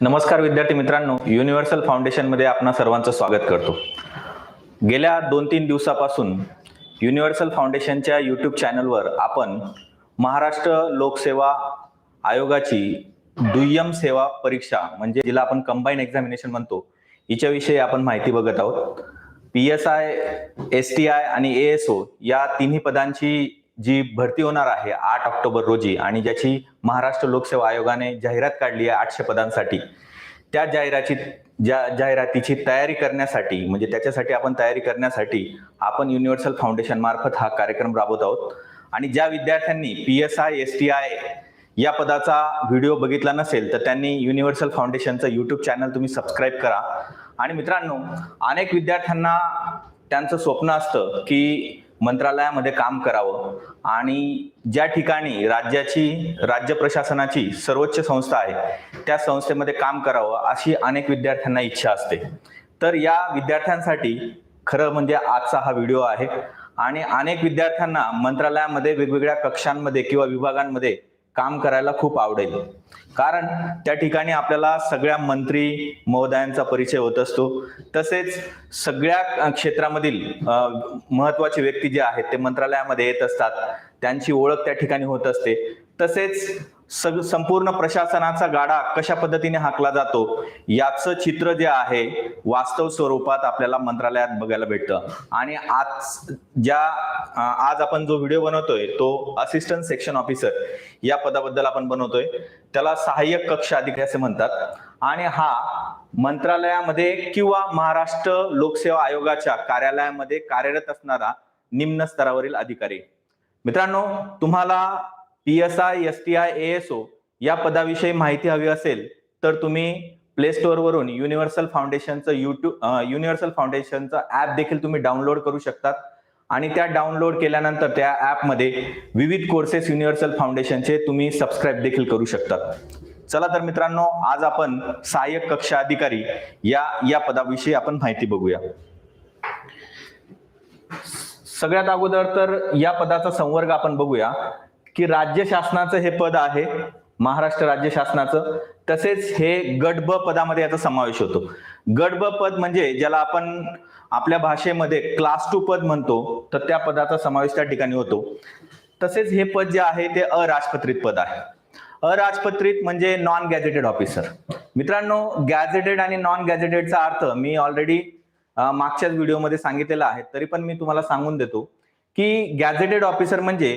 नमस्कार विद्यार्थी मित्रांनो युनिव्हर्सल फाउंडेशनमध्ये आपणा सर्वांचं स्वागत करतो. गेल्या दोन तीन दिवसापासून युनिव्हर्सल फाउंडेशनच्या यूट्यूब चॅनलवर आपण महाराष्ट्र लोकसेवा आयोगाची दुय्यम सेवा परीक्षा म्हणजे जिला आपण कंबाईन एक्झामिनेशन म्हणतो हिच्याविषयी आपण माहिती बघत आहोत. P S I S T I आणि ए एस ओ या तिन्ही पदांची जी भरती होणार आहे आठ ऑक्टोबर रोजी आणि ज्याची महाराष्ट्र लोकसेवा आयोगाने जाहिरात काढली आहे आठशे पदांसाठी त्या जाहिराची ज्या जाहिरातीची तयारी करण्यासाठी म्हणजे त्याच्यासाठी आपण तयारी करण्यासाठी आपण युनिव्हर्सल फाउंडेशन मार्फत हा कार्यक्रम राबवत आहोत. आणि ज्या विद्यार्थ्यांनी P S I S T I या पदाचा व्हिडिओ बघितला नसेल तर त्यांनी युनिव्हर्सल फाउंडेशनचं युट्यूब चॅनल तुम्ही सबस्क्राईब करा. आणि मित्रांनो अनेक विद्यार्थ्यांना त्यांचं स्वप्न असतं की मंत्रालयामध्ये काम करावं. आणि ज्या ठिकाणी राज्याची राज्य प्रशासनाची सर्वोच्च संस्था आहे त्या संस्थेमध्ये काम करावं अशी अनेक विद्यार्थ्यांना इच्छा असते. तर या विद्यार्थ्यांसाठी खरं म्हणजे आजचा हा व्हिडिओ आहे. आणि अनेक विद्यार्थ्यांना मंत्रालयामध्ये वेगवेगळ्या कक्षांमध्ये किंवा विभागांमध्ये काम करायला खूप आवडेल. कारण त्या ठिकाणी आपल्याला सगळ्या मंत्री महोदयांचा परिचय होत असतो. तसेच सगळ्या क्षेत्रामधील महत्त्वाचे व्यक्ती जे आहेत ते मंत्रालयामध्ये येत असतात. त्यांची ओळख त्या ठिकाणी होत असते. तसेच सग संपूर्ण प्रशासनाचा गाडा कशा पद्धतीने हाकला जातो याचं चित्र जे आहे वास्तव स्वरूपात आपल्याला मंत्रालयात बघायला भेटतं. आणि आज ज्या आज आपण जो व्हिडिओ बनवतोय तो असिस्टंट सेक्शन ऑफिसर या पदाबद्दल आपण बनवतोय त्याला सहाय्यक कक्ष अधिकारी असे म्हणतात. आणि हा मंत्रालयामध्ये किंवा महाराष्ट्र लोकसेवा आयोगाच्या कार्यालयामध्ये कार्यरत असणारा निम्न स्तरावरील अधिकारी. मित्रांनो तुम्हाला P S I S T I A S O या पदाविषयी माहिती हवी असेल तर तुम्ही प्ले स्टोअरवरून युनिव्हर्सल फाउंडेशनचं युट्यूब युनिव्हर्सल फाउंडेशनचं ऍप देखील तुम्ही डाउनलोड करू शकतात. आणि त्या डाउनलोड केल्यानंतर त्या ऍपमध्ये विविध कोर्सेस युनिव्हर्सल फाउंडेशनचे तुम्ही सबस्क्राईब देखील करू शकतात. चला तर मित्रांनो आज आपण सहाय्यक कक्षा अधिकारी या या पदाविषयी आपण माहिती बघूया. सगळ्यात अगोदर तर या पदाचा संवर्ग आपण बघूया. की राज्य शासनाचं हे पद आहे महाराष्ट्र राज्य शासनाचं. तसेच हे गट ब पदामध्ये याचा समावेश होतो. गट ब पद म्हणजे ज्याला आपण आपल्या भाषेमध्ये क्लास टू पद म्हणतो तर त्या पदाचा समावेश त्या ठिकाणी होतो. तसेच हे पद जे आहे ते अराजपत्रित पद आहे. अराजपत्रित म्हणजे नॉन गॅझेटेड ऑफिसर मित्रांनो गॅझेटेड आणि नॉन गॅझेटेडचा अर्थ मी ऑलरेडी मागच्याच व्हिडिओमध्ये सांगितलेला आहे. तरी पण मी तुम्हाला सांगून देतो की गॅझेटेड ऑफिसर म्हणजे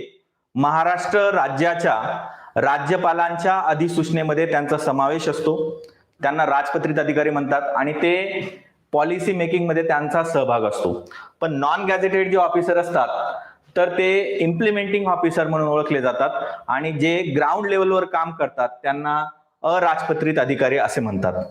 महाराष्ट्र राज्याच्या राज्यपालांच्या अधिसूचनेमध्ये त्यांचा समावेश असतो. त्यांना राजपत्रित अधिकारी म्हणतात आणि ते पॉलिसी मेकिंगमध्ये त्यांचा सहभाग असतो. पण नॉन गॅझेटेड जे ऑफिसर असतात तर ते इम्प्लिमेंटिंग ऑफिसर म्हणून ओळखले जातात आणि जे ग्राउंड लेवलवर काम करतात त्यांना अराजपत्रित अधिकारी असे म्हणतात.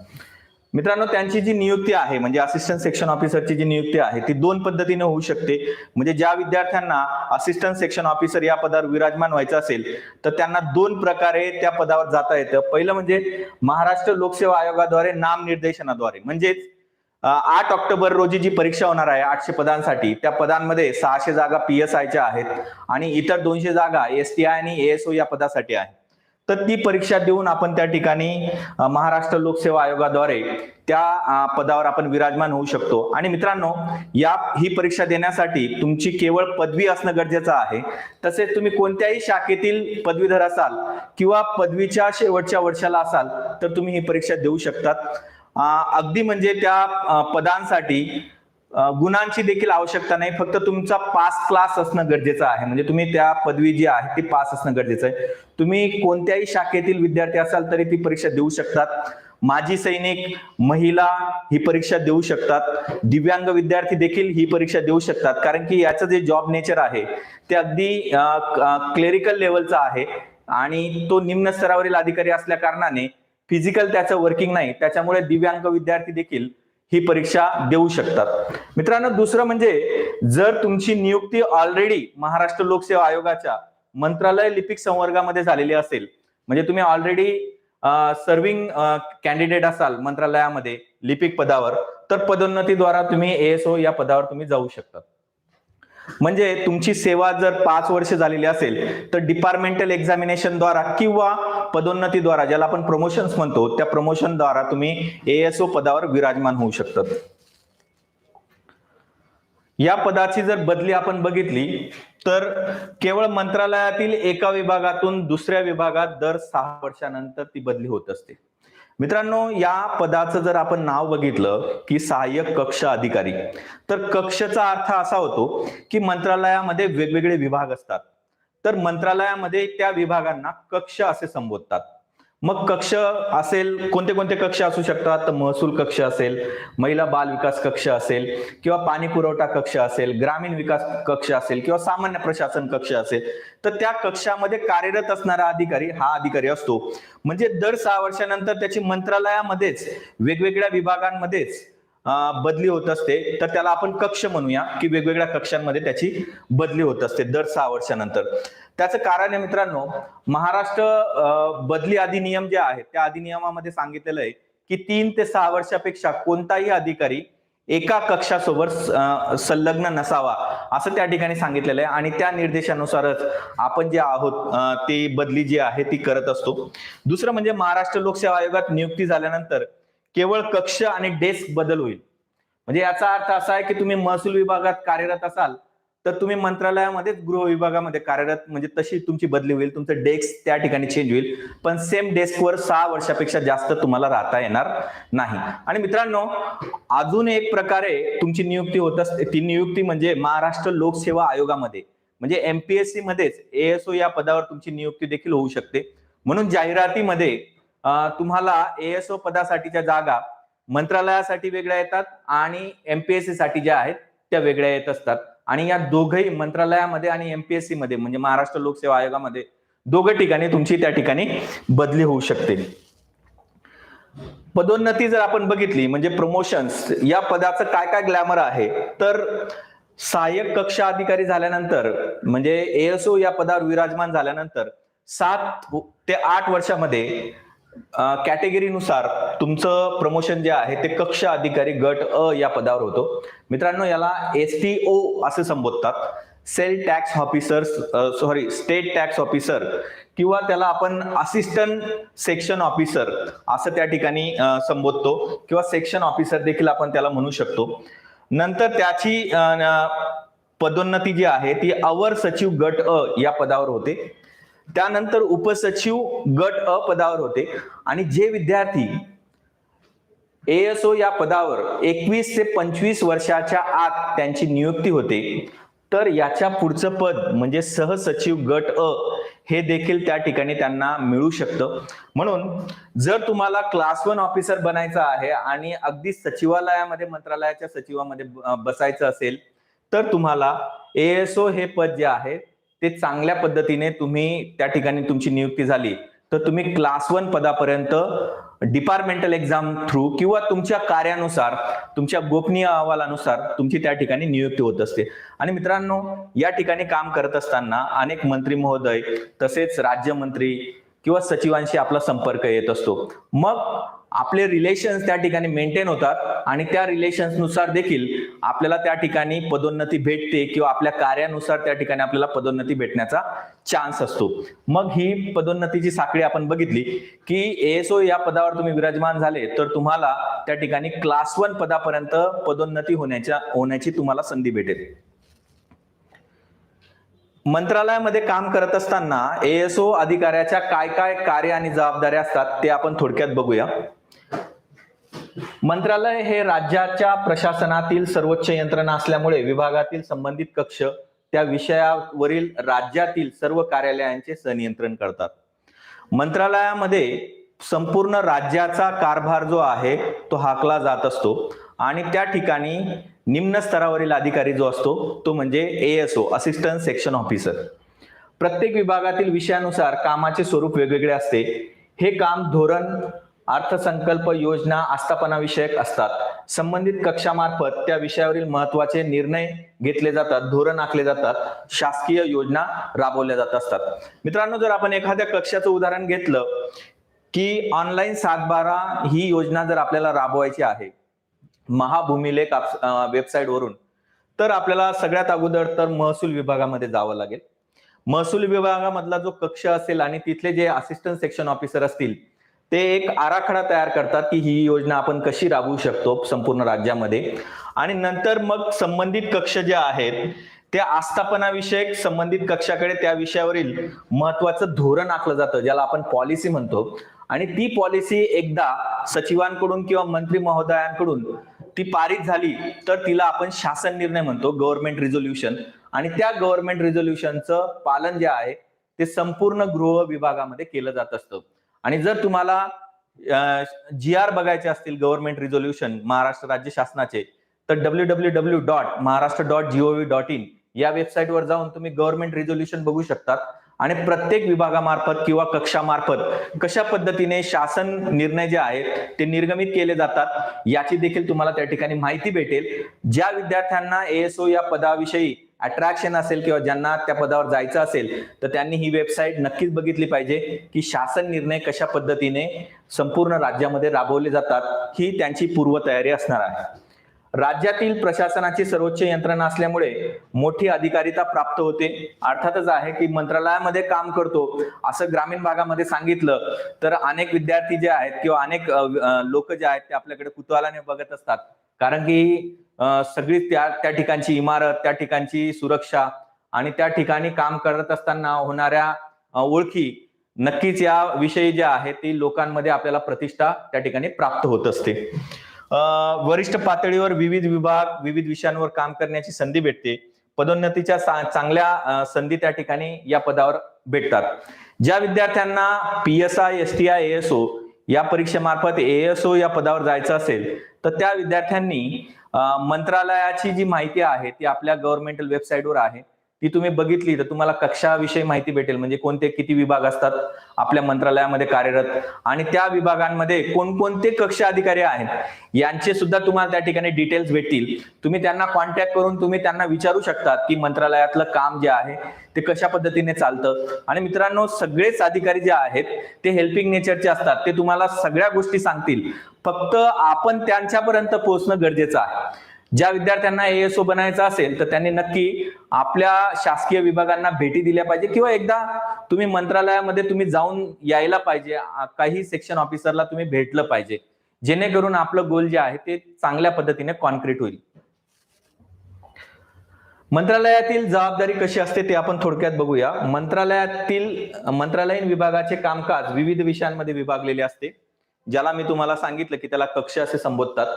मित्रांनो त्यांची जी नियुक्ती आहे म्हणजे असिस्टंट सेक्शन ऑफिसरची जी नियुक्ती आहे ती दोन पद्धतीने होऊ शकते. म्हणजे ज्या विद्यार्थ्यांना असिस्टंट सेक्शन ऑफिसर या पदावर विराजमान व्हायचं असेल तर त्यांना दोन प्रकारे त्या पदावर जाता येतं. पहिलं म्हणजे महाराष्ट्र लोकसेवा आयोगाद्वारे नामनिर्देशनाद्वारे म्हणजेच आठ ऑक्टोबर रोजी जी परीक्षा होणार आहे आठशे पदांसाठी त्या पदांमध्ये सहाशे जागा पी एस आयच्या आहेत आणि इतर दोनशे जागा एस टी आय आणि एएसओ या पदासाठी आहे तर ती परीक्षा देऊन आपण त्या ठिकाणी महाराष्ट्र लोकसेवा आयोगाद्वारे त्या पदावर आपण विराजमान होऊ शकतो. आणि मित्रांनो या ही परीक्षा देण्यासाठी तुमची केवळ पदवी असणं गरजेचं आहे. तसेच तुम्ही कोणत्याही शाखेतील पदवीधर असाल किंवा पदवीच्या शेवटच्या वर्षाला असाल तर तुम्ही ही परीक्षा देऊ शकतात. अगदी म्हणजे त्या पदांसाठी गुणांची देखील आवश्यकता नाही. फक्त तुमचा पास क्लास असणं गरजेचं आहे. म्हणजे तुम्ही त्या पदवी जी आहे ती पास असणं गरजेचं आहे. तुम्ही कोणत्याही शाखेतील विद्यार्थी असाल तरी ती परीक्षा देऊ शकतात. माजी सैनिक महिला ही परीक्षा देऊ शकतात. दिव्यांग विद्यार्थी देखील ही परीक्षा देऊ शकतात. कारण की याचं जे जॉब नेचर आहे ते अगदी क्लेरिकल लेवलचं आहे. आणि तो निम्न स्तरावरील अधिकारी असल्या कारणाने फिजिकल त्याचं वर्किंग नाही. त्याच्यामुळे दिव्यांग विद्यार्थी देखील ही परीक्षा देऊ शकतात. मित्रांनो दुसरं म्हणजे जर तुमची नियुक्ती ऑलरेडी महाराष्ट्र लोकसेवा आयोगाच्या मंत्रालय लिपिक संवर्गामध्ये झालेली असेल म्हणजे तुम्ही ऑलरेडी सर्विंग कॅन्डिडेट असाल मंत्रालयामध्ये लिपिक पदावर तर पदोन्नतीद्वारा तुम्ही एएसओ या पदावर तुम्ही जाऊ शकता. म्हणजे तुमची सेवा जर पाच वर्ष झालेली असेल तर डिपार्टमेंटल एक्झामिनेशन द्वारा किंवा पदोन्नतीद्वारा ज्याला आपण प्रमोशन्स म्हणतो त्या प्रमोशन द्वारा तुम्ही एएसओ पदावर विराजमान होऊ शकतात. या पदाची जर बदली आपण बघितली तर केवळ मंत्रालयातील एका विभागातून दुसऱ्या विभागात दर सहा वर्षानंतर ती बदली होत असते. मित्रांनो या पदाचं जर आपण नाव बघितलं की सहाय्यक कक्ष अधिकारी तर कक्षचा अर्थ असा होतो की मंत्रालयामध्ये वेगवेगळे विभाग असतात. तर मंत्रालयामध्ये त्या विभागांना कक्ष असे संबोधतात. मग कक्ष असेल कोणते कोणते कक्ष असू शकतात? तर महसूल कक्ष असेल महिला बाल विकास कक्ष असेल किंवा पाणी पुरवठा कक्ष असेल ग्रामीण विकास कक्ष असेल किंवा सामान्य प्रशासन कक्ष असेल तर त्या कक्षामध्ये कार्यरत असणारा अधिकारी हा अधिकारी असतो. म्हणजे दर सहा वर्षानंतर त्याची मंत्रालयामध्येच वेगवेगळ्या विभागांमध्येच बदली होत असते तर त्याला आपण कक्ष म्हणूया की वेगवेगळ्या कक्षांमध्ये त्याची बदली होत असते दर सहा वर्षानंतर. त्याचं कारण आहे मित्रांनो महाराष्ट्र बदली अधिनियम जे आहे त्या अधिनियमामध्ये सांगितलेलं आहे की तीन ते सहा वर्षापेक्षा कोणताही अधिकारी एका कक्षासोबत संलग्न नसावा असं त्या ठिकाणी सांगितलेलं आहे. आणि त्या निर्देशानुसारच आपण जे आहोत ती बदली जी आहे ती करत असतो. दुसरं म्हणजे महाराष्ट्र लोकसेवा आयोगात नियुक्ती झाल्यानंतर केवळ कक्ष आणि डेस्क बदल होईल. म्हणजे याचा अर्थ असा आहे की तुम्ही महसूल विभागात कार्यरत असाल तर तुम्ही मंत्रालयामध्येच गृह विभागामध्ये कार्यरत म्हणजे तशी तुमची बदली होईल तुमचं डेस्क त्या ठिकाणी चेंज होईल. पण सेम डेस्कवर सहा वर्षापेक्षा जास्त तुम्हाला राहता येणार नाही. आणि मित्रांनो अजून एक प्रकारे तुमची नियुक्ती होत असते ती नियुक्ती म्हणजे महाराष्ट्र लोकसेवा आयोगामध्ये. म्हणजे एमपीएससी मध्येच एएसओ या पदावर तुमची नियुक्ती देखील होऊ शकते. म्हणून जाहिरातीमध्ये तुम्हाला एएसओ पदासाठीच्या जागा मंत्रालयासाठी वेगळ्या येतात आणि एमपीएससी साठी ज्या आहेत त्या वेगळ्या येत असतात. आणि या दोघही मंत्रालयामध्ये आणि एमपीएससी मध्ये म्हणजे महाराष्ट्र लोकसेवा आयोगामध्ये दोघं ठिकाणी तुमची त्या ठिकाणी बदली होऊ शकते. पदोन्नती जर आपण बघितली म्हणजे प्रमोशन्स या पदाचं काय काय ग्लॅमर आहे? तर सहाय्यक कक्षा अधिकारी झाल्यानंतर म्हणजे एएसओ या पदावर विराजमान झाल्यानंतर सात ते आठ वर्षामध्ये कॅटेगरीनुसार तुमचं प्रमोशन जे आहे ते कक्ष अधिकारी गट अ या पदावर होतो. मित्रांनो याला एस टी ओ असे संबोधतात. Sale tax officer sorry state tax officer किंवा त्याला आपण असिस्टंट सेक्शन ऑफिसर असं त्या ठिकाणी संबोधतो किंवा सेक्शन ऑफिसर देखील आपण त्याला म्हणू शकतो. नंतर त्याची पदोन्नती जी आहे ती अवर सचिव गट अ या पदावर होते. त्यानंतर उपसचिव गट अ पदावर होते. आणि जे विद्यार्थी एएसओ या पदावर एकवीस ते पंचवीस वर्षाच्या आत त्यांची नियुक्ती होते तर याच्या पुढचं पद म्हणजे सहसचिव गट अ हे देखील त्या ठिकाणी त्यांना मिळू शकतं. म्हणून जर तुम्हाला क्लास वन ऑफिसर बनायचं आहे आणि अगदी सचिवालयामध्ये मंत्रालयाच्या सचिवामध्ये बसायचं असेल तर तुम्हाला एएसओ हे पद जे आहे ते चांगल्या पद्धतीने तुम्ही त्या ठिकाणी तुमची नियुक्ती झाली. तर तुम्ही क्लास वन पदापर्यंत डिपार्टमेंटल एक्झाम थ्रू किंवा तुमच्या कार्यानुसार तुमच्या गोपनीय अहवालानुसार तुमची त्या ठिकाणी नियुक्ती होत असते. आणि मित्रांनो या ठिकाणी काम करत असताना अनेक मंत्री महोदय तसेच राज्यमंत्री किंवा सचिवांशी आपला संपर्क येत असतो. मग आपले रिलेशन्स त्या ठिकाणी मेंटेन होतात आणि त्या रिलेशन्सनुसार देखील आपल्याला त्या ठिकाणी पदोन्नती भेटते किंवा आपल्या कार्यानुसार त्या ठिकाणी आपल्याला पदोन्नती भेटण्याचा चान्स असतो. मग ही पदोन्नतीची साखळी आपण बघितली की एएसओ या पदावर तुम्ही विराजमान झाले तर तुम्हाला त्या ठिकाणी क्लास वन पदापर्यंत पदोन्नती होण्याच्या होण्याची तुम्हाला संधी भेटेल. मंत्रालयामध्ये काम करत असताना एएसओ अधिकाऱ्याच्या काय काय कार्य आणि जबाबदाऱ्या असतात ते आपण थोडक्यात बघूया. मंत्रालय हे राज्याच्या प्रशासनातील सर्वोच्च यंत्रणा असल्यामुळे विभागातील संबंधित कक्ष त्या विषयावरील राज्यातील सर्व कार्यालयांचे संनियंत्रण करतात. मंत्रालयामध्ये संपूर्ण राज्याचा कारभार जो आहे तो हाकला जात असतो आणि त्या ठिकाणी निम्न स्तरावरील अधिकारी जो असतो तो म्हणजे एएसओ असिस्टंट सेक्शन ऑफिसर प्रत्येक विभागातील विषयानुसार कामाचे स्वरूप वेगवेगळे असते. हे काम धोरण अर्थसंकल्प योजना आस्थापना विषयक असतात. संबंधित कक्षामार्फत त्या विषयावरील महत्त्वाचे निर्णय घेतले जातात धोरण आखले जातात शासकीय योजना राबवल्या जात असतात. मित्रांनो जर आपण एखाद्या कक्षाचं उदाहरण घेतलं की ऑनलाईन सातबारा ही योजना जर आपल्याला राबवायची आहे महाभूमिलेख वेबसाईट वरून. तर आपल्याला सगळ्यात अगोदर तर महसूल विभागामध्ये जावं लागेल. महसूल विभागामधला जो कक्ष असेल आणि तिथले जे असिस्टंट सेक्शन ऑफिसर असतील ते एक आराखडा तयार करतात की ही योजना आपण कशी राबवू शकतो संपूर्ण राज्यामध्ये. आणि नंतर मग संबंधित कक्ष जे आहेत त्या आस्थापनाविषयक संबंधित कक्षाकडे त्या विषयावरील महत्वाचं धोरण आखलं जातं ज्याला आपण पॉलिसी म्हणतो. आणि ती पॉलिसी एकदा सचिवांकडून किंवा मंत्री महोदयांकडून ती पारित झाली तर तिला आपण शासन निर्णय म्हणतो गव्हर्नमेंट रिझोल्युशन आणि त्या गव्हर्नमेंट रिझोल्युशनचं पालन जे आहे ते संपूर्ण गृह विभागामध्ये केलं जात असतं. आणि जर तुम्हाला जी आर बघायचे असतील गव्हर्नमेंट रिझोल्युशन महाराष्ट्र राज्य शासनाचे तर W W W dot Maharashtra dot GOV dot in या वेबसाईटवर जाऊन तुम्ही गव्हर्नमेंट रिझोल्युशन बघू शकतात. आणि प्रत्येक विभागामार्फत किंवा कक्षामार्फत कशा पद्धतीने शासन निर्णय जे आहेत ते निर्गमित केले जातात याची देखील तुम्हाला त्या ठिकाणी माहिती भेटेल. ज्या विद्यार्थ्यांना एएसओ या पदाविषयी अट्रॅक्शन असेल किंवा ज्यांना त्या पदावर जायचं असेल तर त्यांनी ही वेबसाईट नक्कीच बघितली पाहिजे की शासन निर्णय कशा पद्धतीने संपूर्ण राज्यामध्ये राबवले जातात ही त्यांची पूर्वतयारी असणार आहे. राज्यातील प्रशासनाची सर्वोच्च यंत्रणा असल्यामुळे मोठी अधिकारिता प्राप्त होते. अर्थातच आहे की मंत्रालयामध्ये काम करतो. असं ग्रामीण भागामध्ये सांगितलं तर अनेक विद्यार्थी जे आहेत किंवा अनेक लोक जे आहेत ते आपल्याकडे कुतूहलाने बघत असतात. कारण की सगळी त्या त्या ठिकाणची इमारत त्या ठिकाणची सुरक्षा आणि त्या ठिकाणी काम करत असताना होणाऱ्या ओळखी नक्कीच या विषयी जे आहे ती लोकांमध्ये आपल्याला प्रतिष्ठा त्या ठिकाणी प्राप्त होत असते. वरिष्ठ पातळीवर विविध विभाग विविध विषयांवर काम करण्याची संधी भेटते. पदोन्नतीच्या चांगल्या संधी त्या ठिकाणी या पदावर भेटतात. ज्या विद्यार्थ्यांना P S I S T I ASO या परीक्षेमार्फत एएसओ या पदावर जायचं असेल तर त्या विद्यार्थ्यांनी मंत्रालयाची जी माहिती आहे ती आपल्या गव्हर्नमेंटल वेबसाईटवर आहे. ती तुम्ही बघितली तर तुम्हाला कक्षाविषयी माहिती भेटेल. म्हणजे कोणते किती विभाग असतात आपल्या मंत्रालयामध्ये कार्यरत. आणि त्या विभागांमध्ये कोणकोणते कक्ष अधिकारी आहेत यांचे सुद्धा तुम्हाला त्या ठिकाणी डिटेल्स भेटतील. तुम्ही त्यांना कॉन्टॅक्ट करून तुम्ही त्यांना विचारू शकतात की मंत्रालयातलं काम जे आहे ते कशा पद्धतीने चालतं. आणि मित्रांनो सगळेच अधिकारी जे आहेत ते हेल्पिंग नेचरचे असतात. ते तुम्हाला सगळ्या गोष्टी सांगतील. फक्त आपण त्यांच्यापर्यंत पोहोचणं गरजेचं आहे. ज्या विद्यार्थ्यांना एएसओ बनायचं असेल तर त्यांनी नक्की आपल्या शासकीय विभागांना भेटी दिल्या पाहिजे किंवा एकदा तुम्ही मंत्रालयामध्ये तुम्ही जाऊन यायला पाहिजे. काही सेक्शन ऑफिसरला तुम्ही भेटलं पाहिजे. जेणेकरून आपलं गोल जे आहे ते चांगल्या पद्धतीने कॉन्क्रीट होईल. मंत्रालयातील जबाबदारी कशी असते ते आपण थोडक्यात बघूया. मंत्रालयातील मंत्रालयीन विभागाचे कामकाज विविध विषयांमध्ये विभागलेले असते. ज्याला मी तुम्हाला सांगितलं की त्याला कक्ष असे संबोधतात.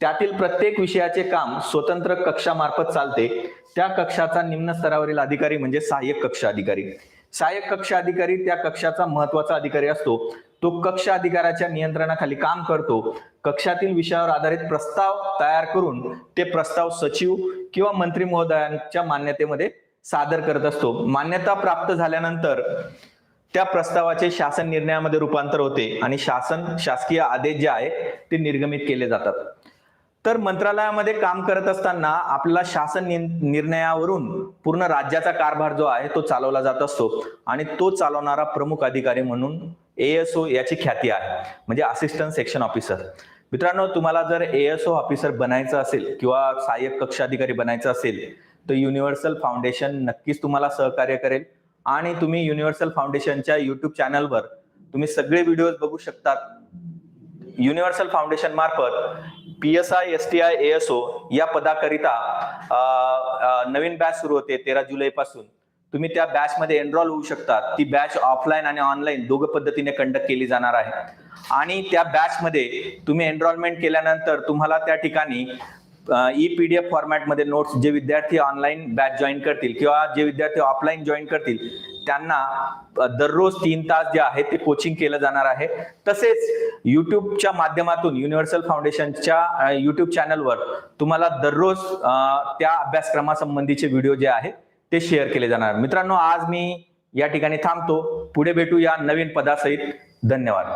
त्यातील प्रत्येक विषयाचे काम स्वतंत्र कक्षामार्फत चालते. त्या कक्षाचा निम्न स्तरावरील अधिकारी म्हणजे सहाय्यक कक्ष अधिकारी. सहाय्यक कक्ष अधिकारी त्या कक्षाचा महत्त्वाचा अधिकारी असतो. तो कक्ष अधिकाऱ्याच्या नियंत्रणाखाली काम करतो. कक्षातील विषयावर आधारित प्रस्ताव तयार करून ते प्रस्ताव सचिव किंवा मंत्री महोदयांच्या मान्यतेमध्ये सादर करत असतो. मान्यता प्राप्त झाल्यानंतर त्या प्रस्तावाचे शासन निर्णयामध्ये रूपांतर होते आणि शासन शासकीय आदेश जे आहे ते निर्गमित केले जातात. तर मंत्रालयामध्ये काम करत असताना आपला शासन निर्णयावरून पूर्ण राज्याचा कारभार जो आहे तो चालवला जात असतो. आणि तो चालवणारा प्रमुख अधिकारी म्हणून एएसओ याची ख्याती आहे. म्हणजे असिस्टंट सेक्शन ऑफिसर मित्रांनो तुम्हाला जर एएसओ ऑफिसर बनायचं असेल किंवा सहाय्यक कक्ष अधिकारी बनायचं असेल तर युनिव्हर्सल फाउंडेशन नक्कीच तुम्हाला सहकार्य करेल. आणि तुम्ही युनिव्हर्सल फाउंडेशनच्या युट्यूब चॅनलवर तुम्ही सगळे व्हिडिओज बघू शकतात. युनिव्हर्सल फाउंडेशन मार्फत P S I S T I S O या पदाकरिता नवीन बॅच सुरू होते तेरा जुलै पासून. तुम्ही त्या बॅच मध्ये एनरोल होऊ शकता ती बॅच ऑफलाईन आणि ऑनलाईन दोघं पद्धतीने कंडक्ट केली जाणार आहे. आणि त्या बॅच मध्ये तुम्ही एनरोलमेंट केल्यानंतर तुम्हाला त्या ठिकाणी ई पी डी एफ फॉर्मॅटमध्ये नोट्स जे विद्यार्थी ऑनलाईन बॅच जॉईन करतील किंवा जे विद्यार्थी ऑफलाईन जॉईन करतील त्यांना दररोज तीन तास जे आहे ते कोचिंग केलं जाणार आहे. तसेच युट्यूबच्या माध्यमातून युनिव्हर्सल फाउंडेशनच्या युट्यूब चॅनलवर तुम्हाला दररोज त्या अभ्यासक्रमासंबंधीचे व्हिडिओ जे आहेत ते शेअर केले जाणार. मित्रांनो आज मी या ठिकाणी थांबतो. पुढे भेटू या नवीन पदासहित. धन्यवाद.